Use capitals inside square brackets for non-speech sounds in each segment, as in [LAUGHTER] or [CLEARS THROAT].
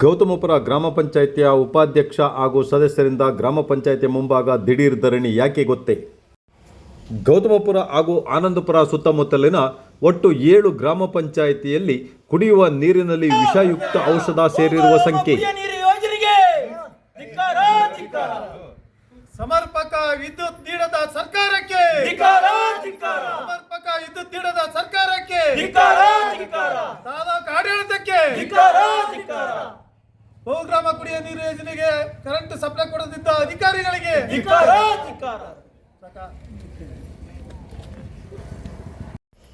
ಗೌತಮಪುರ ಗ್ರಾಮ ಪಂಚಾಯಿತಿಯ ಉಪಾಧ್ಯಕ್ಷ ಹಾಗೂ ಸದಸ್ಯರಿಂದ ಗ್ರಾಮ ಪಂಚಾಯಿತಿ ಮುಂಭಾಗ ದಿಢೀರ್ ಧರಣಿ ಯಾಕೆ ಗೊತ್ತೇ? ಗೌತಮಪುರ ಹಾಗೂ ಆನಂದಪುರ ಸುತ್ತಮುತ್ತಲಿನ ಒಟ್ಟು ಏಳು ಗ್ರಾಮ ಪಂಚಾಯಿತಿಯಲ್ಲಿ ಕುಡಿಯುವ ನೀರಿನಲ್ಲಿ ವಿಷಯುಕ್ತ ಔಷಧ ಸೇರಿರುವ ಸಂಖ್ಯೆ. ಸಮರ್ಪಕ ವಿದ್ಯುತ್ ನೀಡದ ಸರ್ಕಾರಕ್ಕೆ! ಸಮರ್ಪಕ ವಿದ್ಯುತ್ ನೀಡದ ಸರ್ಕಾರಕ್ಕೆ! ತಾಲೂಕು ಆಡಳಿತಕ್ಕೆ! ಬಹುಗ್ರಾಮ ಕುಡಿಯ ನೀರು ಯೋಜನೆಗೆ ಕರೆಂಟ್ ಸಪ್ಲೈ ಕೊಡದಿದ್ದ ಅಧಿಕಾರಿಗಳಿಗೆ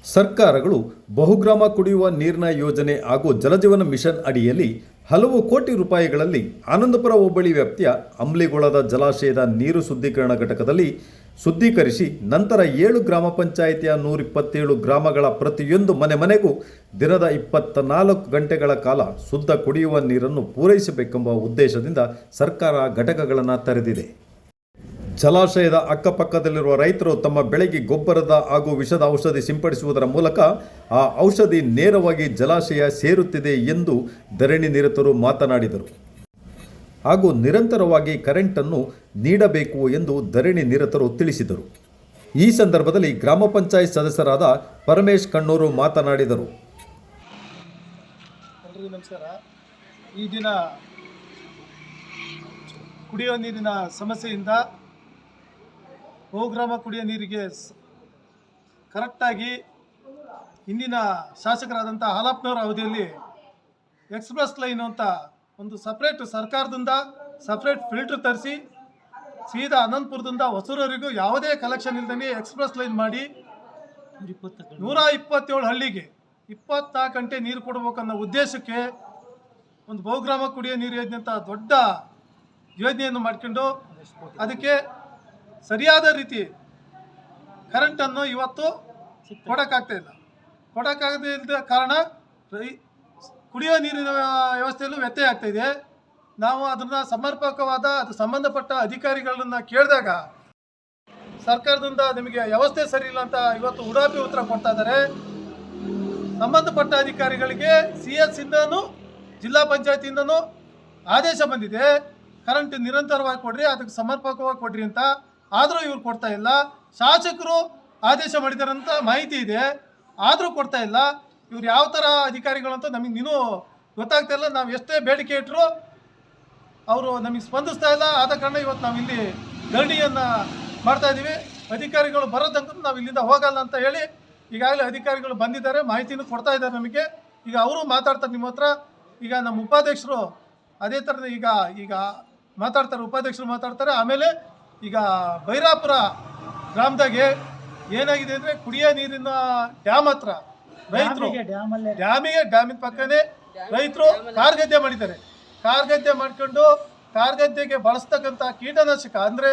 ಸರ್ಕಾರಗಳು ಬಹುಗ್ರಾಮ ಕುಡಿಯುವ ನೀರಿನ ಯೋಜನೆ ಹಾಗೂ ಜಲಜೀವನ ಮಿಷನ್ ಅಡಿಯಲ್ಲಿ ಹಲವು ಕೋಟಿ ರೂಪಾಯಿಗಳಲ್ಲಿ ಆನಂದಪುರ ಹೋಬಳಿ ವ್ಯಾಪ್ತಿಯ ಅಂಬ್ಲಿಗೊಳದ ಜಲಾಶಯದ ನೀರು ಶುದ್ಧೀಕರಣ ಘಟಕದಲ್ಲಿ ಶುದ್ಧೀಕರಿಸಿ ನಂತರ ಏಳು ಗ್ರಾಮ ಪಂಚಾಯಿತಿಯ ನೂರಿಪ್ಪತ್ತೇಳು ಗ್ರಾಮಗಳ ಪ್ರತಿಯೊಂದು ಮನೆ ಮನೆಗೂ ದಿನದ ಇಪ್ಪತ್ತ ನಾಲ್ಕು ಗಂಟೆಗಳ ಕಾಲ ಶುದ್ಧ ಕುಡಿಯುವ ನೀರನ್ನು ಪೂರೈಸಬೇಕೆಂಬ ಉದ್ದೇಶದಿಂದ ಸರ್ಕಾರ ಘಟಕಗಳನ್ನು ತೆರೆದಿದೆ. ಜಲಾಶಯದ ಅಕ್ಕಪಕ್ಕದಲ್ಲಿರುವ ರೈತರು ತಮ್ಮ ಬೆಳೆಗೆ ಗೊಬ್ಬರದ ಹಾಗೂ ವಿಷದ ಔಷಧಿ ಸಿಂಪಡಿಸುವುದರ ಮೂಲಕ ಆ ಔಷಧಿ ನೇರವಾಗಿ ಜಲಾಶಯ ಸೇರುತ್ತಿದೆ ಎಂದು ಧರಣಿ ನಿರತರು ಮಾತನಾಡಿದರು. ಹಾಗೂ ನಿರಂತರವಾಗಿ ಕರೆಂಟನ್ನು ನೀಡಬೇಕು ಎಂದು ಧರಣಿ ನಿರತರು ತಿಳಿಸಿದರು. ಈ ಸಂದರ್ಭದಲ್ಲಿ ಗ್ರಾಮ ಪಂಚಾಯತ್ ಸದಸ್ಯರಾದ ಪರಮೇಶ್ ಕಣ್ಣೂರು ಮಾತನಾಡಿದರು. ನಮಸ್ಕಾರ. ಈ ದಿನ ಕುಡಿಯುವ ನೀರಿನ ಸಮಸ್ಯೆಯಿಂದ ಬಹುಗ್ರಾಮ ಕುಡಿಯುವ ನೀರಿಗೆ ಕರೆಕ್ಟಾಗಿ ಹಿಂದಿನ ಶಾಸಕರಾದಂಥ ಹಾಲಪ್ಪನವರ ಅವಧಿಯಲ್ಲಿ ಎಕ್ಸ್ಪ್ರೆಸ್ ಲೈನ್ ಅಂತ ಒಂದು ಸಪ್ರೇಟ್ ಸರ್ಕಾರದಿಂದ ಸಪ್ರೇಟ್ ಫಿಲ್ಟರ್ ತರಿಸಿ ಸೀದಾ ಅನಂತಪುರದಿಂದ ಹೊಸೂರವರೆಗೂ ಯಾವುದೇ ಕಲೆಕ್ಷನ್ ಇಲ್ದೇ ಎಕ್ಸ್ಪ್ರೆಸ್ ಲೈನ್ ಮಾಡಿ ನೂರ ಇಪ್ಪತ್ತೇಳು ಹಳ್ಳಿಗೆ ಇಪ್ಪತ್ನಾಲ್ಕು ಗಂಟೆ ನೀರು ಕೊಡಬೇಕನ್ನೋ ಉದ್ದೇಶಕ್ಕೆ ಒಂದು ಬಹುಗ್ರಾಮ ಕುಡಿಯೋ ನೀರು ಯೋಜನೆ ಅಂತ ದೊಡ್ಡ ಯೋಜನೆಯನ್ನು ಮಾಡಿಕೊಂಡು ಅದಕ್ಕೆ ಸರಿಯಾದ ರೀತಿ ಕರೆಂಟನ್ನು ಇವತ್ತು ಕೊಡೋಕ್ಕಾಗ್ತಾ ಇಲ್ಲ. ಕೊಡೋಕ್ಕಾಗದೇ ಇಲ್ಲದ ಕಾರಣ ರೈ ಕುಡಿಯೋ ನೀರಿನ ವ್ಯವಸ್ಥೆಯಲ್ಲೂ ವ್ಯತ್ಯಯ ಆಗ್ತಾ ಇದೆ. ನಾವು ಅದನ್ನು ಸಮರ್ಪಕವಾದ ಅದು ಸಂಬಂಧಪಟ್ಟ ಅಧಿಕಾರಿಗಳನ್ನ ಕೇಳಿದಾಗ ಸರ್ಕಾರದಿಂದ ನಿಮಗೆ ವ್ಯವಸ್ಥೆ ಸರಿ ಇಲ್ಲ ಅಂತ ಇವತ್ತು ಉಡಾಪಿ ಉತ್ತರ ಕೊಡ್ತಾ ಇದ್ದಾರೆ. ಸಂಬಂಧಪಟ್ಟ ಅಧಿಕಾರಿಗಳಿಗೆ ಸಿ ಎಸ್ ಇಂದನೂ ಜಿಲ್ಲಾ ಪಂಚಾಯತಿಯಿಂದನೂ ಆದೇಶ ಬಂದಿದೆ. ಕರೆಂಟ್ ನಿರಂತರವಾಗಿ ಕೊಡ್ರಿ, ಅದಕ್ಕೆ ಸಮರ್ಪಕವಾಗಿ ಕೊಡ್ರಿ ಅಂತ. ಆದರೂ ಇವ್ರು ಕೊಡ್ತಾ ಇಲ್ಲ. ಶಾಸಕರು ಆದೇಶ ಮಾಡಿದಾರಂತ ಮಾಹಿತಿ ಇದೆ. ಆದರೂ ಕೊಡ್ತಾ ಇಲ್ಲ. ಇವ್ರು ಯಾವ ಥರ ಅಧಿಕಾರಿಗಳು ಅಂತ ನಮಗೆ ನೀನು ಗೊತ್ತಾಗ್ತಾ ಇಲ್ಲ. ನಾವು ಎಷ್ಟೇ ಬೇಡಿಕೆ ಇಟ್ಟರು ಅವರು ನಮಗೆ ಸ್ಪಂದಿಸ್ತಾ ಇಲ್ಲ. ಆದ ಕಾರಣ ಇವತ್ತು ನಾವು ಇಲ್ಲಿ ಧರಣಿಯನ್ನು ಮಾಡ್ತಾ ಇದ್ದೀವಿ ಅಧಿಕಾರಿಗಳು ಬರೋ ತನಕ ನಾವು ಇಲ್ಲಿಂದ ಹೋಗಲ್ಲ ಅಂತ ಹೇಳಿ ಈಗಾಗಲೇ ಅಧಿಕಾರಿಗಳು ಬಂದಿದ್ದಾರೆ. ಮಾಹಿತಿನೂ ಕೊಡ್ತಾ ಇದ್ದಾರೆ ನಮಗೆ. ಈಗ ಅವರು ಮಾತಾಡ್ತಾರೆ ನಿಮ್ಮ ಹತ್ರ. ಈಗ ನಮ್ಮ ಉಪಾಧ್ಯಕ್ಷರು ಅದೇ ಥರ ಈಗ ಈಗ ಮಾತಾಡ್ತಾರೆ, ಉಪಾಧ್ಯಕ್ಷರು ಮಾತಾಡ್ತಾರೆ. ಆಮೇಲೆ ಈಗ ಬೈರಾಪುರ ಗ್ರಾಮದಾಗೆ ಏನಾಗಿದೆ ಅಂದರೆ ಕುಡಿಯೋ ನೀರಿನ ಡ್ಯಾಮ್ ಹತ್ರ ರೈತರು ಡ್ಯಾಮಿಗೆ ಡ್ಯಾಮಿನ ಪಕ್ಕನೇ ರೈತರು ಕಾರ್ಗದ್ದೆ ಮಾಡಿದ್ದಾರೆ. ಕಾರ್ಗದ್ದೆ ಮಾಡ್ಕೊಂಡು ಕಾರ್ಗದ್ದೆಗೆ ಬಳಸ್ತಕ್ಕಂಥ ಕೀಟನಾಶಕ ಅಂದ್ರೆ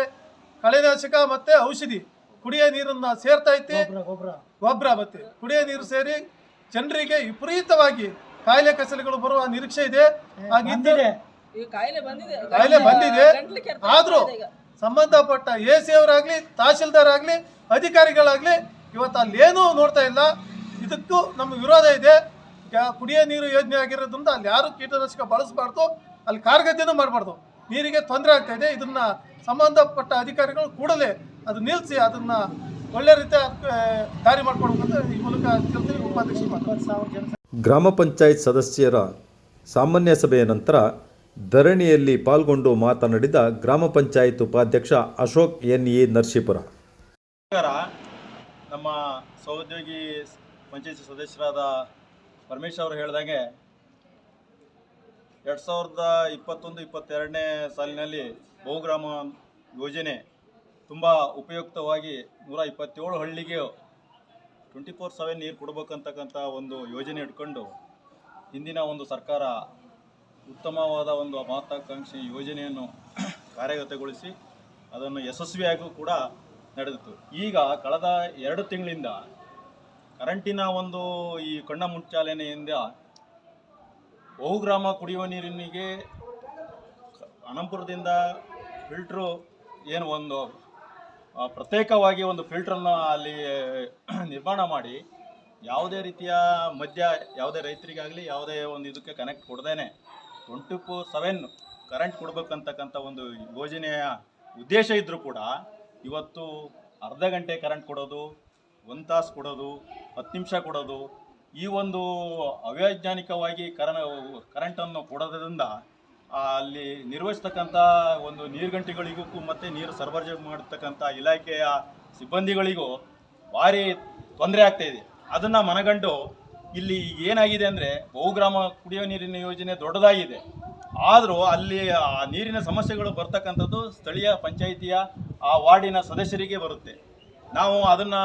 ಕಳೆನಾಶಕ ಮತ್ತೆ ಔಷಧಿ ಕುಡಿಯೋ ನೀರನ್ನ ಸೇರ್ತಾ ಐತಿ. ಗೊಬ್ಬರ ಮತ್ತೆ ಕುಡಿಯೋ ನೀರು ಸೇರಿ ಜನರಿಗೆ ವಿಪರೀತವಾಗಿ ಕಾಯಿಲೆ ಕಸಲೆಗಳು ಬರುವ ನಿರೀಕ್ಷೆ ಇದೆ. ಕಾಯಿಲೆ ಬಂದಿದೆ. ಕಾಯಿಲೆ ಬಂದಿದೆ. ಗಂಟ್ಲು ಆದ್ರೂ ಸಂಬಂಧಪಟ್ಟ ಎ ಸಿ ಅವರಾಗ್ಲಿ ತಹಶೀಲ್ದಾರ್ ಆಗ್ಲಿ ಅಧಿಕಾರಿಗಳಾಗ್ಲಿ ಇವತ್ತು ಅಲ್ಲಿ ಏನೂ ನೋಡ್ತಾ ಇಲ್ಲ. ಇದಕ್ಕೂ ನಮ್ಮ ವಿರೋಧ ಇದೆ. ಕುಡಿಯೋ ನೀರು ಯೋಜನೆ ಆಗಿರೋದ್ರಿಂದ ಅಲ್ಲಿ ಯಾರು ಕೀಟನಾಶಕ ಬಳಸಬಾರ್ದು ಅಲ್ಲಿ ಕಾರ್ಗತ್ಯನೂ ಮಾಡಬಾರ್ದು. ನೀರಿಗೆ ತೊಂದರೆ ಆಗ್ತಾ ಇದೆ. ಇದನ್ನ ಸಂಬಂಧಪಟ್ಟ ಅಧಿಕಾರಿಗಳು ಕೂಡಲೇ ಅದು ನಿಲ್ಲಿಸಿ ಅದನ್ನ ಒಳ್ಳೆ ರೀತಿ ದಾರಿ ಮಾಡ್ಕೊಡ್ಬೇಕು ಅಂತ ಈ ಮೂಲಕ ಉಪಾಧ್ಯಕ್ಷ ಉಪಾಧ್ಯಕ್ಷರು ಗ್ರಾಮ ಪಂಚಾಯತ್ ಸದಸ್ಯರ ಸಾಮಾನ್ಯ ಸಭೆಯ ನಂತರ ಧರಣಿಯಲ್ಲಿ ಪಾಲ್ಗೊಂಡು ಮಾತನಾಡಿದ ಗ್ರಾಮ ಪಂಚಾಯತ್ ಉಪಾಧ್ಯಕ್ಷ ಅಶೋಕ್ ಎನ್ ಎ ನರಸೀಪುರ ನಮ್ಮ ಸಹೋದ್ಯೋಗಿ ಪಂಚಾಯತಿ ಸದಸ್ಯರಾದ ಪರಮೇಶ್ ಅವರು ಹೇಳಿದಾಗೆ ಎರಡು ಸಾವಿರದ ಇಪ್ಪತ್ತೊಂದು, ಇಪ್ಪತ್ತೆರಡನೇ ಸಾಲಿನಲ್ಲಿ ಬಹುಗ್ರಾಮ ಯೋಜನೆ ತುಂಬ ಉಪಯುಕ್ತವಾಗಿ ನೂರ ಇಪ್ಪತ್ತೇಳು ಹಳ್ಳಿಗೆ ಟ್ವೆಂಟಿ ಫೋರ್ ಸೆವೆನ್ ನೀರು ಕೊಡ್ಬೇಕಂತಕ್ಕಂಥ ಒಂದು ಯೋಜನೆ ಇಟ್ಕೊಂಡು ಹಿಂದಿನ ಒಂದು ಸರ್ಕಾರ ಉತ್ತಮವಾದ ಒಂದು ಮಹತ್ವಾಕಾಂಕ್ಷಿ ಯೋಜನೆಯನ್ನು ಕಾರ್ಯಗತಗೊಳಿಸಿ ಅದನ್ನು ಯಶಸ್ವಿಯಾಗೂ ಕೂಡ ನಡೆದಿತ್ತು. ಈಗ ಕಳೆದ ಎರಡು ತಿಂಗಳಿಂದ ಕರೆಂಟಿನ ಒಂದು ಈ ಕಣ್ಣ ಮುಂಚಾಲನೆಯಿಂದ ಬಹುಗ್ರಾಮ ಕುಡಿಯುವ ನೀರಿನಿಗೆ ಅನಂಪುರದಿಂದ ಫಿಲ್ಟ್ರು ಏನು ಒಂದು ಪ್ರತ್ಯೇಕವಾಗಿ ಒಂದು ಫಿಲ್ಟ್ರನ್ನು ಅಲ್ಲಿ [CLEARS THROAT] ನಿರ್ಮಾಣ ಮಾಡಿ ಯಾವುದೇ ರೀತಿಯ ಮಧ್ಯ ಯಾವುದೇ ರೈತರಿಗಾಗಲಿ, ಯಾವುದೇ ಒಂದು ಇದಕ್ಕೆ ಕನೆಕ್ಟ್ ಕೊಡ್ದೇನೆ. ಟ್ವೆಂಟಿ ಫೋರ್ ಸೆವೆನ್ ಕರೆಂಟ್ ಕೊಡಬೇಕಂತಕ್ಕಂಥ ಒಂದು ಯೋಜನೆಯ ಉದ್ದೇಶ ಇದ್ದರೂ ಕೂಡ ಇವತ್ತು ಅರ್ಧ ಗಂಟೆ ಕರೆಂಟ್ ಕೊಡೋದು ಒಂದು ತಾಸು ಕೊಡೋದು, ಹತ್ತು ನಿಮಿಷ ಕೊಡೋದು, ಈ ಒಂದು ಅವೈಜ್ಞಾನಿಕವಾಗಿ ಕರಣ ಕರೆಂಟನ್ನು ಕೊಡೋದ್ರಿಂದ ಅಲ್ಲಿ ನಿರ್ವಹಿಸ್ತಕ್ಕಂಥ ಒಂದು ನೀರುಗಂಟಿಗಳಿಗೂ ಮತ್ತು ನೀರು ಸರಬರಾಜು ಮಾಡತಕ್ಕಂಥ ಇಲಾಖೆಯ ಸಿಬ್ಬಂದಿಗಳಿಗೂ ಭಾರಿ ತೊಂದರೆ ಆಗ್ತಾಯಿದೆ ಅದನ್ನು ಮನಗಂಡು ಇಲ್ಲಿ ಏನಾಗಿದೆ ಅಂದರೆ ಬಹುಗ್ರಾಮ ಕುಡಿಯೋ ನೀರಿನ ಯೋಜನೆ ದೊಡ್ಡದಾಗಿದೆ. ಆದರೂ ಅಲ್ಲಿ ಆ ನೀರಿನ ಸಮಸ್ಯೆಗಳು ಬರ್ತಕ್ಕಂಥದ್ದು ಸ್ಥಳೀಯ ಪಂಚಾಯಿತಿಯ, ಆ ವಾರ್ಡಿನ ಸದಸ್ಯರಿಗೆ ಬರುತ್ತೆ. ನಾವು ಅದನ್ನು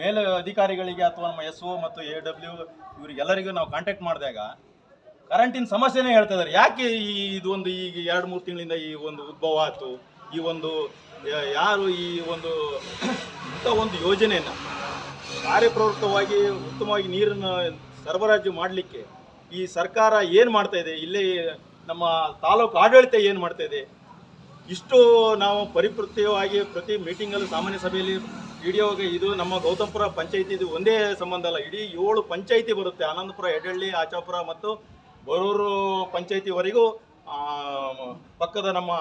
ಮೇಲೆ ಅಧಿಕಾರಿಗಳಿಗೆ ಅಥವಾ ನಮ್ಮ ಎಸ್ ಒ ಮತ್ತು ಎ ಡಬ್ಲ್ಯೂ ಇವರಿಗೆಲ್ಲರಿಗೂ ನಾವು ಕಾಂಟ್ಯಾಕ್ಟ್ ಮಾಡಿದಾಗ ಕರೆಂಟಿನ ಸಮಸ್ಯೆನೇ ಹೇಳ್ತಾ ಇದ್ದಾರೆ. ಯಾಕೆ ಈ ಇದು ಒಂದು ಈಗ ಎರಡು, ಮೂರು ತಿಂಗಳಿಂದ ಈ ಒಂದು ಉದ್ಭವ ಆಯಿತು? ಈ ಒಂದು ಯಾರು ಈ ಒಂದು ಇಂಥ ಒಂದು ಯೋಜನೆಯನ್ನು ಕಾರ್ಯಪ್ರವೃತ್ತವಾಗಿ ಉತ್ತಮವಾಗಿ ನೀರನ್ನು ಸರಬರಾಜು ಮಾಡಲಿಕ್ಕೆ ಈ ಸರ್ಕಾರ ಏನು ಮಾಡ್ತಾ ಇದೆ? ಇಲ್ಲಿ ನಮ್ಮ ತಾಲೂಕು ಆಡಳಿತ ಏನು ಮಾಡ್ತಾ ಇದೆ? ಇಷ್ಟು ನಾವು ಪರಿಪೃತ್ಯವಾಗಿ ಪ್ರತಿ ಮೀಟಿಂಗಲ್ಲೂ ಸಾಮಾನ್ಯ ಸಭೆಯಲ್ಲಿ ವಿಡಿಯೋಗೆ ಇದು ನಮ್ಮ ಗೌತಮಪುರ ಪಂಚಾಯತಿ, ಇದು ಒಂದೇ ಸಂಬಂಧ ಅಲ್ಲ. ಇಡೀ ಏಳು ಪಂಚಾಯಿತಿ ಬರುತ್ತೆ. ಆನಂದಪುರ ಎಡಳ್ಳಿ ಆಚಾಪುರ ಮತ್ತು ಬರೂರು ಪಂಚಾಯಿತಿವರೆಗೂ ಪಕ್ಕದ ನಮ್ಮ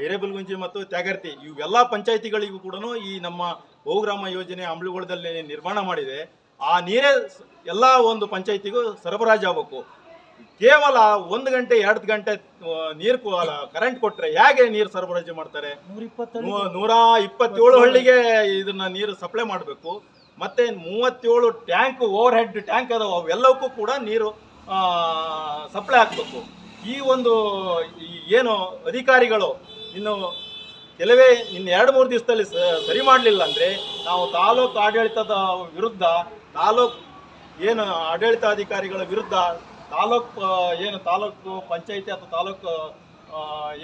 ಹಿರೇಬಲ್ಗುಂಜಿ ಮತ್ತು ತ್ಯಾಗರ್ತಿ, ಇವೆಲ್ಲ ಪಂಚಾಯಿತಿಗಳಿಗೂ ಕೂಡ ಈ ನಮ್ಮ ಬಹುಗ್ರಾಮ ಯೋಜನೆ ಅಂಬ್ಲಿಗೋಳದಲ್ಲಿ ನಿರ್ಮಾಣ ಮಾಡಿದೆ. ಆ ನೀರೇ ಎಲ್ಲ ಒಂದು ಪಂಚಾಯಿತಿಗೂ ಸರಬರಾಜು ಆಗಬೇಕು ಕೇವಲ ಒಂದು ಗಂಟೆ ಎರಡು ಗಂಟೆ ನೀರು ಕರೆಂಟ್ ಕೊಟ್ರೆ ಹೇಗೆ ನೀರು ಸರಬರಾಜು ಮಾಡ್ತಾರೆ? ನೂರ ಇಪ್ಪತ್ತೇಳು ಹಳ್ಳಿಗೆ ಇದನ್ನ ನೀರು ಸಪ್ಲೈ ಮಾಡಬೇಕು. ಮತ್ತೆ ಮೂವತ್ತೇಳು ಟ್ಯಾಂಕ್ ಓವರ್ ಹೆಡ್ ಟ್ಯಾಂಕ್ ಅದಾವ ಅವೆಲ್ಲವಕ್ಕೂ ಕೂಡ ನೀರು ಸಪ್ಲೈ ಆಗಬೇಕು ಈ ಒಂದು ಏನು ಅಧಿಕಾರಿಗಳು ಇನ್ನು ಕೆಲವೇ ಇನ್ನು ಎರಡು ಮೂರು ದಿವಸದಲ್ಲಿ ಸರಿ ಮಾಡಲಿಲ್ಲ ಅಂದರೆ ನಾವು ತಾಲೂಕು ಆಡಳಿತದ ವಿರುದ್ಧ ತಾಲೂಕು ಏನು ಆಡಳಿತಾಧಿಕಾರಿಗಳ ವಿರುದ್ಧ ತಾಲೂಕು ಏನು ತಾಲೂಕು ಪಂಚಾಯಿತಿ ಅಥವಾ ತಾಲೂಕು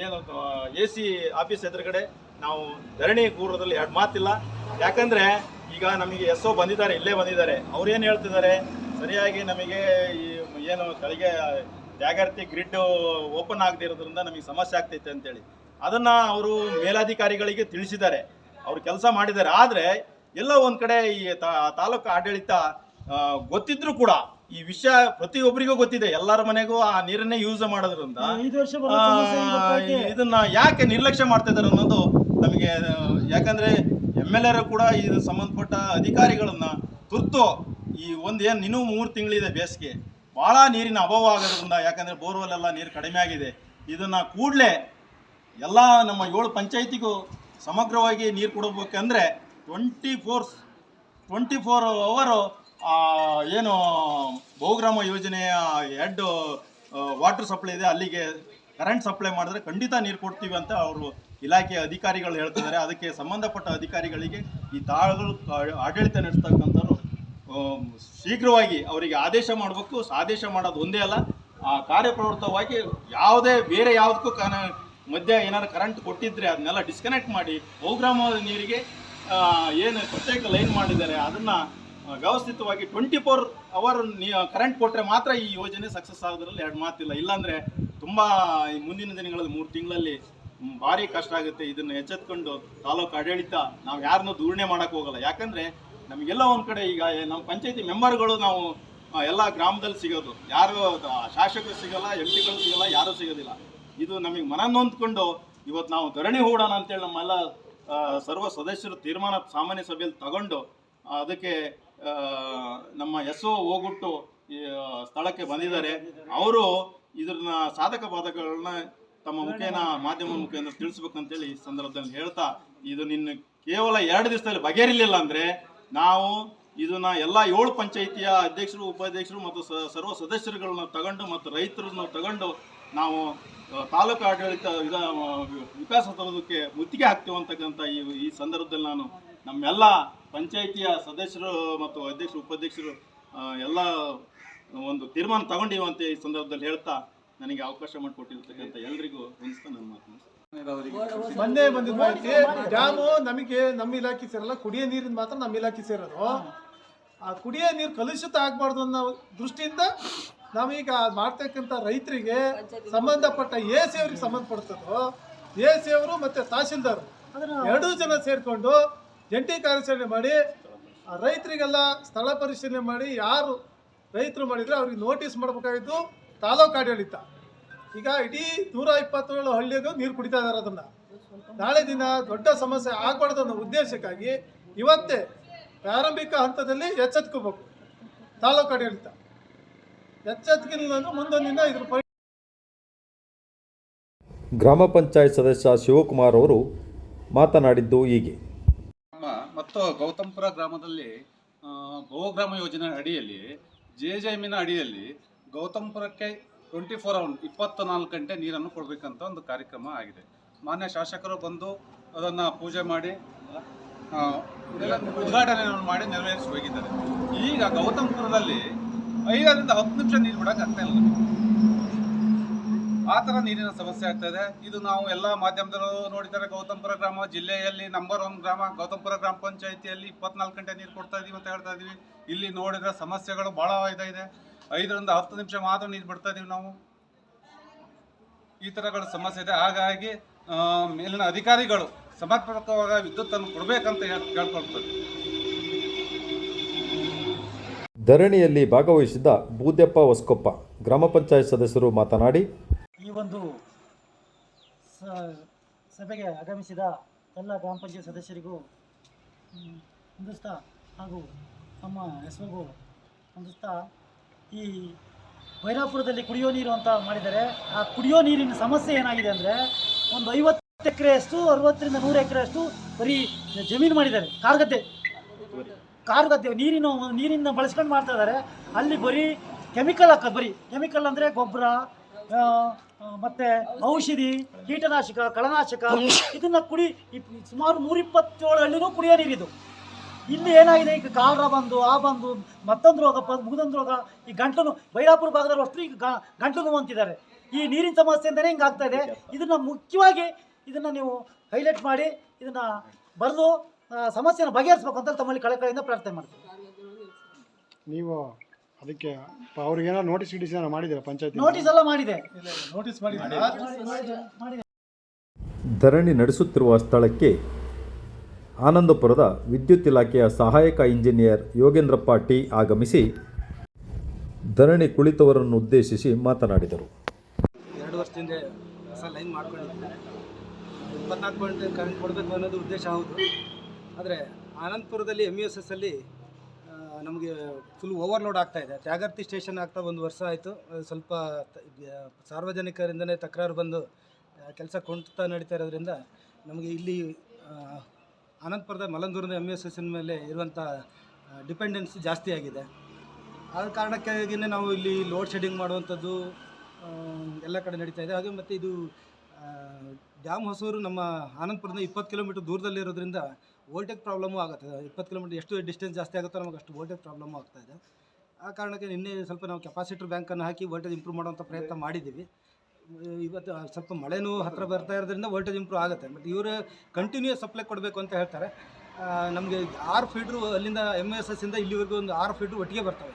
ಏನು ಎ ಸಿ ಆಫೀಸ್ ಎದುರುಗಡೆ ನಾವು ಧರಣಿ ಕೂರೋದ್ರಲ್ಲಿ ಎರಡು ಮಾತಿಲ್ಲ. ಯಾಕಂದ್ರೆ ಈಗ ನಮಗೆ ಎಸ್ ಒ ಬಂದಿದ್ದಾರೆ, ಇಲ್ಲೇ ಬಂದಿದ್ದಾರೆ. ಅವ್ರು ಏನು ಹೇಳ್ತಿದ್ದಾರೆ? ಸರಿಯಾಗಿ ನಮಗೆ ಈ ಏನು ಕೆಳಗೆ ಜಾಗರ್ತಿ ಗ್ರಿಡ್ ಓಪನ್ ಆಗದಿರೋದ್ರಿಂದ ನಮಗೆ ಸಮಸ್ಯೆ ಆಗ್ತೈತೆ ಅಂತೇಳಿ. ಅದನ್ನ ಅವರು ಮೇಲಾಧಿಕಾರಿಗಳಿಗೆ ತಿಳಿಸಿದ್ದಾರೆ. ಅವರು ಕೆಲಸ ಮಾಡಿದ್ದಾರೆ. ಆದರೆ ಎಲ್ಲೋ ಒಂದು ಕಡೆ ಈ ತಾಲೂಕು ಆಡಳಿತ ಗೊತ್ತಿದ್ರು ಕೂಡ ಈ ವಿಷಯ ಪ್ರತಿಯೊಬ್ಬರಿಗೂ ಗೊತ್ತಿದೆ. ಎಲ್ಲರ ಮನೆಗೂ ಆ ನೀರನ್ನೇ ಯೂಸ್ ಮಾಡೋದ್ರಿಂದ. ಇದನ್ನ ಯಾಕೆ ನಿರ್ಲಕ್ಷ್ಯ ಮಾಡ್ತಾ ಇದ್ದಾರೆ ಅನ್ನೋದು ನಮಗೆ ಯಾಕಂದ್ರೆ ಎಂ ಎಲ್ ಎರು ಕೂಡ ಇದು ಸಂಬಂಧಪಟ್ಟ ಅಧಿಕಾರಿಗಳನ್ನ ತುರ್ತು ಈ ಒಂದು ಏನು ಇನ್ನೂ ಮೂರು ತಿಂಗಳಿದೆ ಬೇಸಿಗೆ. ಬಹಳ ನೀರಿನ ಅಭಾವ ಆಗೋದ್ರಿಂದ ಯಾಕಂದ್ರೆ ಬೋರ್ವೆಲ್ ಎಲ್ಲ ನೀರು ಕಡಿಮೆ ಆಗಿದೆ. ಇದನ್ನ ಕೂಡಲೇ ಎಲ್ಲ ನಮ್ಮ ಏಳು ಪಂಚಾಯಿತಿಗೂ ಸಮಗ್ರವಾಗಿ ನೀರು ಕೊಡಬೇಕಂದ್ರೆ ಟ್ವೆಂಟಿ ಫೋರ್ ಟ್ವೆಂಟಿ ಫೋರ್ ಅವರು ಏನು ಬಹುಗ್ರಾಮ ಯೋಜನೆಯ ಹೆಡ್ ವಾಟರ್ ಸಪ್ಲೈ ಇದೆ. ಅಲ್ಲಿಗೆ ಕರೆಂಟ್ ಸಪ್ಲೈ ಮಾಡಿದ್ರೆ ಖಂಡಿತ ನೀರು ಕೊಡ್ತೀವಿ ಅಂತ ಅವರು ಇಲಾಖೆಯ ಅಧಿಕಾರಿಗಳು ಹೇಳ್ತಿದ್ದಾರೆ. ಅದಕ್ಕೆ ಸಂಬಂಧಪಟ್ಟ ಅಧಿಕಾರಿಗಳಿಗೆ ಈ ತಾಳಗಳು ಆಡಳಿತ ನಡೆಸ್ತಕ್ಕಂಥವ್ರು ಶೀಘ್ರವಾಗಿ ಅವರಿಗೆ ಆದೇಶ ಮಾಡಬೇಕು. ಆದೇಶ ಮಾಡೋದು ಒಂದೇ ಅಲ್ಲ, ಆ, ಕಾರ್ಯಪ್ರವೃತ್ತವಾಗಿ ಯಾವುದೇ ಬೇರೆ ಯಾವುದಕ್ಕೂ ಕಾನ ಮಧ್ಯ ಏನಾದ್ರು ಕರೆಂಟ್ ಕೊಟ್ಟಿದ್ರೆ ಅದನ್ನೆಲ್ಲ ಡಿಸ್ಕನೆಕ್ಟ್ ಮಾಡಿ ಬಹುಗ್ರಾಮ ನೀರಿಗೆ ಏನು ಪ್ರತ್ಯೇಕ ಲೈನ್ ಮಾಡಿದ್ದಾರೆ. ಅದನ್ನ ವ್ಯವಸ್ಥಿತವಾಗಿ ಟ್ವೆಂಟಿ ಫೋರ್ ಅವರ್ ಕರೆಂಟ್ ಕೊಟ್ಟರೆ ಮಾತ್ರ ಈ ಯೋಜನೆ ಸಕ್ಸಸ್ ಆಗೋದ್ರಲ್ಲಿ ಎರಡು ಮಾತಿಲ್ಲ. ಇಲ್ಲಾಂದರೆ ತುಂಬಾ ಮುಂದಿನ ದಿನಗಳಲ್ಲಿ ಮೂರು ತಿಂಗಳಲ್ಲಿ ಭಾರಿ ಕಷ್ಟ ಆಗುತ್ತೆ. ಇದನ್ನು ಎಚ್ಚೆತ್ಕೊಂಡು ತಾಲೂಕು ಆಡಳಿತ ನಾವು ಯಾರನ್ನೂ ದೂರಣೆ ಮಾಡಕ್ ಹೋಗಲ್ಲ. ಯಾಕಂದ್ರೆ ನಮಗೆಲ್ಲ ಒಂದು ಕಡೆ ಈಗ ನಮ್ಮ ಪಂಚಾಯತಿ ಮೆಂಬರ್ಗಳು ನಾವು ಎಲ್ಲ ಗ್ರಾಮದಲ್ಲಿ ಸಿಗೋದು. ಯಾರು ಶಾಸಕರು ಸಿಗಲ್ಲ ಎಂ ಪಿಗಳು ಸಿಗಲ್ಲ, ಯಾರೂ ಸಿಗೋದಿಲ್ಲ. ಇದು ನಮಗೆ ಮನ ನೊಂದ್ಕೊಂಡು ಇವತ್ತು ನಾವು ಧರಣಿ ಹೂಡೋಣ ಅಂತೇಳಿ ನಮ್ಮೆಲ್ಲ ಸರ್ವ ಸದಸ್ಯರು ತೀರ್ಮಾನ ಸಾಮಾನ್ಯ ಸಭೆಯಲ್ಲಿ ತಗೊಂಡು ಅದಕ್ಕೆ ನಮ್ಮ ಎಸ್ ಒ ಹೋಗುಟ್ಟು ಸ್ಥಳಕ್ಕೆ ಬಂದಿದ್ದಾರೆ. ಅವರು ಇದನ್ನ ಸಾಧಕ ಬಾಧಕಗಳನ್ನ ತಮ್ಮ ಮುಖೇನ ಮಾಧ್ಯಮ ಮುಖೇನ ತಿಳಿಸ್ಬೇಕಂತೇಳಿ ಈ ಸಂದರ್ಭದಲ್ಲಿ ಹೇಳ್ತಾ, ಇದು ನಿನ್ನ ಕೇವಲ ಎರಡು ದಿವಸದಲ್ಲಿ ಬಗೆಹರಿಲಿಲ್ಲ ಅಂದ್ರೆ ನಾವು ಇದನ್ನ ಎಲ್ಲ ಏಳು ಪಂಚಾಯಿತಿಯ ಅಧ್ಯಕ್ಷರು, ಉಪಾಧ್ಯಕ್ಷರು ಮತ್ತು ಸರ್ವ ಸದಸ್ಯರುಗಳನ್ನ ತಗೊಂಡು ಮತ್ತು ರೈತರನ್ನ ತಗೊಂಡು ನಾವು ತಾಲೂಕು ಆಡಳಿತ ಇದ ವಿಕಾಸ ತರೋದಕ್ಕೆ ಮುತ್ತಿಗೆ ಹಾಕ್ತೇವಂತಕ್ಕಂಥ ಈ ಈ ಸಂದರ್ಭದಲ್ಲಿ ನಾನು ನಮ್ಮೆಲ್ಲ ಪಂಚಾಯಿತಿಯ ಸದಸ್ಯರು ಮತ್ತು ಅಧ್ಯಕ್ಷರು ಉಪಾಧ್ಯಕ್ಷರು ಎಲ್ಲ ಒಂದು ತೀರ್ಮಾನ ತಗೊಂಡಿವಂತೆ ಅಂತ ಈ ಸಂದರ್ಭದಲ್ಲಿ ಹೇಳ್ತಾ ನನಗೆ ಅವಕಾಶ ಮಾಡಿಕೊಟ್ಟಿರ್ತಕ್ಕಂಥ ಎಲ್ರಿಗೂ ಹೊಂದಿಸ್ತಾ ನನ್ನ ಮಾತನ್ನು ಬಂದೇ ಬಂದಿದ್ದೆ ಡ್ಯಾಮು ನಮಗೆ ನಮ್ಮ ಇಲಾಖೆ ಸೇರಲ್ಲ ಕುಡಿಯೋ ನೀರಿನ ಮಾತ್ರ ನಮ್ಮ ಇಲಾಖೆ ಸೇರೋದು. ಆ ಕುಡಿಯೋ ನೀರು ಕಲುಷಿತ ಆಗಬಾರ್ದು ಅನ್ನೋ ದೃಷ್ಟಿಯಿಂದ ನಾವೀಗ ಅದ್ ಮಾಡ್ತಕ್ಕಂಥ ರೈತರಿಗೆ ಸಂಬಂಧಪಟ್ಟ ಎ ಸಿ ಅವ್ರಿಗೆ ಸಂಬಂಧಪಡ್ತದೋ ಎ ಸಿ ಅವರು ಮತ್ತು ತಹಸೀಲ್ದಾರ್ ಎರಡೂ ಜನ ಸೇರಿಕೊಂಡು ಜಂಟಿ ಕಾರ್ಯಾಚರಣೆ ಮಾಡಿ ರೈತರಿಗೆಲ್ಲ ಸ್ಥಳ ಪರಿಶೀಲನೆ ಮಾಡಿ, ಯಾರು ರೈತರು ಮಾಡಿದರೆ ಅವ್ರಿಗೆ ನೋಟಿಸ್ ಮಾಡಬೇಕಾಗಿದ್ದು ತಾಲೂಕು ಆಡಳಿತ. ಈಗ ಇಡೀ ನೂರ ಇಪ್ಪತ್ತೇಳು ಹಳ್ಳಿಗೂ ನೀರು ಕುಡಿತಾ ಇದ್ದಾರೆ ಅದನ್ನು. ನಾಳೆ ದಿನ ದೊಡ್ಡ ಸಮಸ್ಯೆ ಆಗಬಾರ್ದು ಅನ್ನೋ ಉದ್ದೇಶಕ್ಕಾಗಿ ಇವತ್ತೇ ಪ್ರಾರಂಭಿಕ ಹಂತದಲ್ಲಿ ಎಚ್ಚೆತ್ಕೋಬೇಕು. ತಾಲೂಕು ಆಡಳಿತ. ಎಚ್ಚೆತ್ಕಿಲ್ಲ ಮುಂದೊಂದು ದಿನ ಇದ್ರ ಗ್ರಾಮ ಪಂಚಾಯತ್ ಸದಸ್ಯ ಶಿವಕುಮಾರ್ ಅವರು ಮಾತನಾಡಿದ್ದು ಹೀಗೆ. ಮತ್ತು ಗೌತಮ್ಪುರ ಗ್ರಾಮದಲ್ಲಿ ಗೋಗ್ರಾಮ ಯೋಜನೆ ಅಡಿಯಲ್ಲಿ, ಜೆ ಜೆ ಎಮ್ಮಿನ ಅಡಿಯಲ್ಲಿ ಗೌತಮ್ಪುರಕ್ಕೆ ಟ್ವೆಂಟಿ ಫೋರ್ ಅವರ್ ಇಪ್ಪತ್ತು ನಾಲ್ಕು ಗಂಟೆ ನೀರನ್ನು ಕೊಡಬೇಕಂತ ಒಂದು ಕಾರ್ಯಕ್ರಮ ಆಗಿದೆ ಮಾನ್ಯ ಶಾಸಕರು ಬಂದು ಅದನ್ನು ಪೂಜೆ ಮಾಡಿ ಉದ್ಘಾಟನೆಯನ್ನು ಮಾಡಿ ನೆರವೇರಿಸಿ ಹೋಗಿದ್ದಾರೆ ಈಗ ಗೌತಮ್ಪುರದಲ್ಲಿ ಐದರಿಂದ ಹತ್ತು ನಿಮಿಷ ನೀರು ಆಗ್ತಾ ಇಲ್ಲ. ಆ ನೀರಿನ ಸಮಸ್ಯೆ ಆಗ್ತಾ ಇದೆ ನಾವು ಎಲ್ಲ ಮಾಧ್ಯಮದವರು ನೋಡಿದ್ದಾರೆ. ಗೌತಮ್ಪುರ ಗ್ರಾಮ ಜಿಲ್ಲೆಯಲ್ಲಿ ನಂಬರ್ ಒನ್ ಗ್ರಾಮ, ಗೌತಮ್ಪುರ ಗ್ರಾಮ ಪಂಚಾಯಿತಿಯಲ್ಲಿ ಇಪ್ಪತ್ನಾಲ್ಕು ಗಂಟೆ ನೀರು ಕೊಡ್ತಾ ಇದೀವಿ ಅಂತ ಹೇಳ್ತಾ ಇದೀವಿ. ಇಲ್ಲಿ ನೋಡಿದ್ರೆ ಸಮಸ್ಯೆಗಳು ಭಾಳ ಇದೆ ಐದರಿಂದ ಹತ್ತು ನಿಮಿಷ ಮಾತ್ರ ನೀರು ಬಿಡ್ತಾ ಇದೀವಿ ನಾವು. ಈ ಥರಗಳ ಸಮಸ್ಯೆ ಇದೆ. ಹಾಗಾಗಿ ಮೇಲಿನ ಅಧಿಕಾರಿಗಳು ಸಮರ್ಪಕವಾಗಿ ವಿದ್ಯುತ್ತನ್ನು ಕೊಡಬೇಕಂತ ಕೇಳ್ಕೊಳ್ತಾರೆ ಧರಣಿಯಲ್ಲಿ ಭಾಗವಹಿಸಿದ್ದ ಬೂದ್ಯಪ್ಪ ಹೊಸಕೊಪ್ಪ, ಗ್ರಾಮ ಪಂಚಾಯತ್ ಸದಸ್ಯರು ಮಾತನಾಡಿ ಒಂದು ಸಭೆಗೆ ಆಗಮಿಸಿದ ಎಲ್ಲ ಗ್ರಾಮ ಪಂಚಾಯತ್ ಸದಸ್ಯರಿಗೂ ಹಿಂದೂಸ್ತಾ ಹಾಗೂ ನಮ್ಮ ಹೆಸರಿಗೂ ವಂದಿಸ್ತಾ ಈ ಬೈರಾಪುರದಲ್ಲಿ ಕುಡಿಯೋ ನೀರು ಅಂತ ಮಾಡಿದ್ದಾರೆ. ಆ ಕುಡಿಯೋ ನೀರಿನ ಸಮಸ್ಯೆ ಏನಾಗಿದೆ ಅಂದರೆ ಒಂದು ಐವತ್ತು ಎಕರೆಯಷ್ಟು, ಅರವತ್ತರಿಂದ ನೂರು ಎಕರೆಯಷ್ಟು ಬರೀ ಜಮೀನು ಮಾಡಿದ್ದಾರೆ. ಕಾರ್ಗದ್ದೆ ಕಾರ್ಗದ್ದೆ ನೀರಿನ ನೀರಿನ ಬಳಸ್ಕೊಂಡು ಮಾಡ್ತಾ ಇದ್ದಾರೆ. ಅಲ್ಲಿ ಬರೀ ಕೆಮಿಕಲ್ ಹಾಕೋದು, ಬರೀ ಕೆಮಿಕಲ್ ಅಂದರೆ ಗೊಬ್ಬರ ಮತ್ತು ಔಷಧಿ ಕೀಟನಾಶಕ ಕಳನಾಶಕ ಇದನ್ನ ಕುಡಿ ಈ ಸುಮಾರು ನೂರಿಪ್ಪತ್ತೇಳು ಹಳ್ಳಿನೂ ಕುಡಿಯೋ ನೀರಿದು. ಇಲ್ಲಿ ಏನಾಗಿದೆ? ಈಗ ಕಾಲರ ಬಂದು ಆ ಬಂದು ಮತ್ತೊಂದು ರೋಗ ಮುಗಿದೊಂದು ರೋಗ ಈ ಗಂಟಲು ಬೈರಾಪುರ ಭಾಗದಲ್ಲಿ ಅಷ್ಟು ಈಗ ಗಂಟಲು ನೋವು ಅಂತಿದ್ದಾರೆ. ಈ ನೀರಿನ ಸಮಸ್ಯೆಯಿಂದಲೇ ಹಿಂಗೆ ಆಗ್ತಾ ಇದೆ. ಇದನ್ನು ಮುಖ್ಯವಾಗಿ ಇದನ್ನು ನೀವು ಹೈಲೈಟ್ ಮಾಡಿ ಇದನ್ನು ಬರೆದು ಸಮಸ್ಯೆನ ಬಗೆಹರಿಸ್ಬೇಕು ಅಂತ ತಮ್ಮಲ್ಲಿ ಕಳಕಳಿಯಿಂದ ಪ್ರಾರ್ಥನೆ ಮಾಡ್ತೀವಿ. ನೀವು ಅದಕ್ಕೆ ಅವ್ರಿಗೆ ಅವ್ರಿಗೇನೋ ನೋಟಿಸ್ ಗಿಟಿಸ್ ಏನೋ ಮಾಡಿದ್ದೀರಾ ಪಂಚಾಯತಿ? ನೋಟಿಸ್ ಎಲ್ಲ ಮಾಡಿದೆ. ನೋಟಿಸ್ ಮಾಡಿದೆ. ಧರಣಿ ನಡೆಸುತ್ತಿರುವ ಸ್ಥಳಕ್ಕೆ ಆನಂದಪುರದ ವಿದ್ಯುತ್ ಇಲಾಖೆಯ ಸಹಾಯಕ ಇಂಜಿನಿಯರ್ ಯೋಗೇಂದ್ರಪ್ಪ ಟಿ ಆಗಮಿಸಿ ಧರಣಿ ಕುಳಿತವರನ್ನು ಉದ್ದೇಶಿಸಿ ಮಾತನಾಡಿದರು. ಎರಡು ವರ್ಷದಿಂದ ಹೊಸ ಲೈನ್ ಮಾಡ್ಕೊಂಡಿದ್ದಾರೆ ಇಪ್ಪತ್ನಾಲ್ಕು ಗಂಟೆ ಕರೆಂಟ್ ಕೊಡಬೇಕು ಅನ್ನೋದು ಉದ್ದೇಶ ಹೌದು. ಆದರೆ ಆನಂದಪುರದಲ್ಲಿ ಎಂ ಯು ಎಸ್ ಎಸ್ ಅಲ್ಲಿ ನಮಗೆ ಫುಲ್ ಓವರ್ಲೋಡ್ ಆಗ್ತಾ ಇದೆ. ತ್ಯಾಗರ್ತಿ ಸ್ಟೇಷನ್ ಆಗ್ತಾ ಒಂದು ವರ್ಷ ಆಯಿತು. ಸ್ವಲ್ಪ ಸಾರ್ವಜನಿಕರಿಂದನೇ ತಕರಾರು ಬಂದು ಕೆಲಸ ಕುಂಠಿತ ನಡೀತಾ ಇರೋದ್ರಿಂದ ನಮಗೆ ಇಲ್ಲಿ ಆನಂದಪುರದ ಮಲಂದೂರಿನ ಎಂ ಎಸ್ ಎಸ್ ಮೇಲೆ ಇರುವಂಥ ಡಿಪೆಂಡೆನ್ಸಿ ಜಾಸ್ತಿ ಆಗಿದೆ. ಆದ ಕಾರಣಕ್ಕಾಗಿನೇ ನಾವು ಇಲ್ಲಿ ಲೋಡ್ ಶೆಡ್ಡಿಂಗ್ ಮಾಡುವಂಥದ್ದು ಎಲ್ಲ ಕಡೆ ನಡೀತಾ ಇದೆ. ಹಾಗೆ ಮತ್ತು ಇದು ಡ್ಯಾಮ್ ಹೊಸೂರು ನಮ್ಮ ಆನಂದಪುರದಿಂದ ಇಪ್ಪತ್ತು ಕಿಲೋಮೀಟರ್ ದೂರದಲ್ಲಿರೋದ್ರಿಂದ ವೋಲ್ಟೇಜ್ ಪ್ರಾಬ್ಲಮ್ಮು ಆಗುತ್ತೆ. ಇಪ್ಪತ್ತು ಕಿಲೋಮೀಟರ್ ಎಷ್ಟು ಡಿಸ್ಟೆನ್ಸ್ ಜಾಸ್ತಿ ಆಗುತ್ತೋ ನಮಗೆ ಅಷ್ಟು ವೋಲ್ಟೇಜ್ ಪ್ರಾಬ್ಲಮ್ಮು ಆಗ್ತಾ ಇದೆ. ಆ ಕಾರಣಕ್ಕೆ ನಿನ್ನೆ ಸ್ವಲ್ಪ ನಾವು ಕೆಪಾಸಿಟರ್ ಬ್ಯಾಂಕನ್ನು ಹಾಕಿ ವೋಲ್ಟೇಜ್ ಇಂಪ್ರೂವ್ ಮಾಡುವಂಥ ಪ್ರಯತ್ನ ಮಾಡಿದ್ದೀವಿ. ಇವತ್ತು ಸ್ವಲ್ಪ ಮಳೆನೂ ಹತ್ತಿರ ಬರ್ತಾ ಇರೋದ್ರಿಂದ ವೋಲ್ಟೇಜ್ ಇಂಪ್ರೂವ್ ಆಗುತ್ತೆ. ಬಟ್ ಇವರು ಕಂಟಿನ್ಯೂಸ್ ಸಪ್ಲೈ ಕೊಡಬೇಕು ಅಂತ ಹೇಳ್ತಾರೆ. ನಮಗೆ ಆರು ಫೀಡ್ರು ಅಲ್ಲಿಂದ ಎಂ ಎಸ್ ಎಸ್ ಇಂದ ಇಲ್ಲಿವರೆಗೂ ಒಂದು ಆರು ಫೀಡ್ರು ಒಟ್ಟಿಗೆ ಬರ್ತವೆ.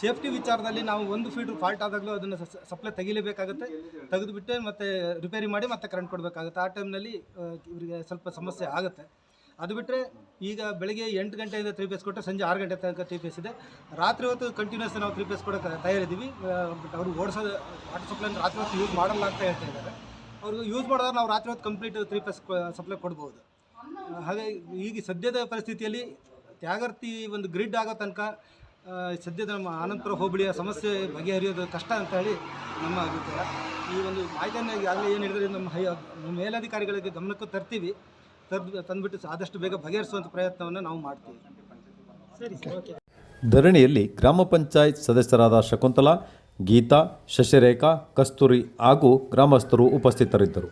ಸೇಫ್ಟಿ ವಿಚಾರದಲ್ಲಿ ನಾವು ಒಂದು ಫೀಡ್ರು ಫಾಲ್ಟ್ ಆದಾಗಲೂ ಅದನ್ನು ಸಪ್ಲೈ ತೆಗಿಲೇಬೇಕಾಗುತ್ತೆ. ತೆಗೆದುಬಿಟ್ಟು ಮತ್ತೆ ರಿಪೇರಿ ಮಾಡಿ ಮತ್ತೆ ಕರೆಂಟ್ ಕೊಡಬೇಕಾಗುತ್ತೆ. ಆ ಟೈಮ್ನಲ್ಲಿ ಇವರಿಗೆ ಸ್ವಲ್ಪ ಸಮಸ್ಯೆ ಆಗುತ್ತೆ. ಅದು ಬಿಟ್ಟರೆ ಈಗ ಬೆಳಗ್ಗೆ ಎಂಟು ಗಂಟೆಯಿಂದ ತ್ರೀ ಪೇಸ್ ಕೊಟ್ಟರೆ ಸಂಜೆ ಆರು ಗಂಟೆ ತನಕ ತ್ರೀ ಪೇಸ್ ಇದೆ. ರಾತ್ರಿ ಹೊತ್ತು ಕಂಟಿನ್ಯೂಸ್ ನಾವು ತ್ರೀ ಪೇಸ್ ಕೊಡೋಕೆ ತಯಾರಿದ್ದೀವಿ. ಬಟ್ ಅವರು ಓಡಿಸೋದು ವಾಟರ್ ಸಪ್ಲೈನ ರಾತ್ರಿ ಹೊತ್ತು ಯೂಸ್ ಮಾಡಲ್ಲ ಅಂತ ಹೇಳ್ತಾ ಇದ್ದಾರೆ. ಅವ್ರಿಗೆ ಯೂಸ್ ಮಾಡಿದ್ರೆ ನಾವು ರಾತ್ರಿ ಹೊತ್ತು ಕಂಪ್ಲೀಟ್ ತ್ರೀ ಪೇಸ್ ಸಪ್ಲೈ ಕೊಡ್ಬೋದು. ಹಾಗೆ ಈಗ ಸದ್ಯದ ಪರಿಸ್ಥಿತಿಯಲ್ಲಿ ತ್ಯಾಗರ್ತಿ ಒಂದು ಗ್ರಿಡ್ ಆಗೋ ತನಕ ಸದ್ಯದ ನಮ್ಮ ಆನಂದಪುರ ಹೋಬಳಿಯ ಸಮಸ್ಯೆ ಬಗೆಹರಿಯೋದು ಕಷ್ಟ ಅಂತ ಹೇಳಿ ನಮ್ಮ ಅಭಿಪ್ರಾಯ. ಈ ಒಂದು ಮಾಹಿತಿಯನ್ನು ಈಗಾಗಲೇ ಏನು ಹೇಳಿದ್ರೆ, ನಮ್ಮ ಹೈ ಮೇಲಧಿಕಾರಿಗಳಿಗೆ ಗಮನಕ್ಕೂ ತರ್ತೀವಿ. ತಂದು ತಂದುಬಿಟ್ಟು ಆದಷ್ಟು ಬೇಗ ಬಗೆಹರಿಸುವಂಥ ಪ್ರಯತ್ನವನ್ನು ನಾವು ಮಾಡ್ತೀವಿ. ಸರಿ ಸರ್ ಓಕೆ. ಧರಣಿಯಲ್ಲಿ ಗ್ರಾಮ ಪಂಚಾಯತ್ ಸದಸ್ಯರಾದ ಶಕುಂತಲಾ ಗೀತಾ ಶಶಿರೇಖಾ ಕಸ್ತೂರಿ ಹಾಗೂ ಗ್ರಾಮಸ್ಥರು ಉಪಸ್ಥಿತರಿದ್ದರು.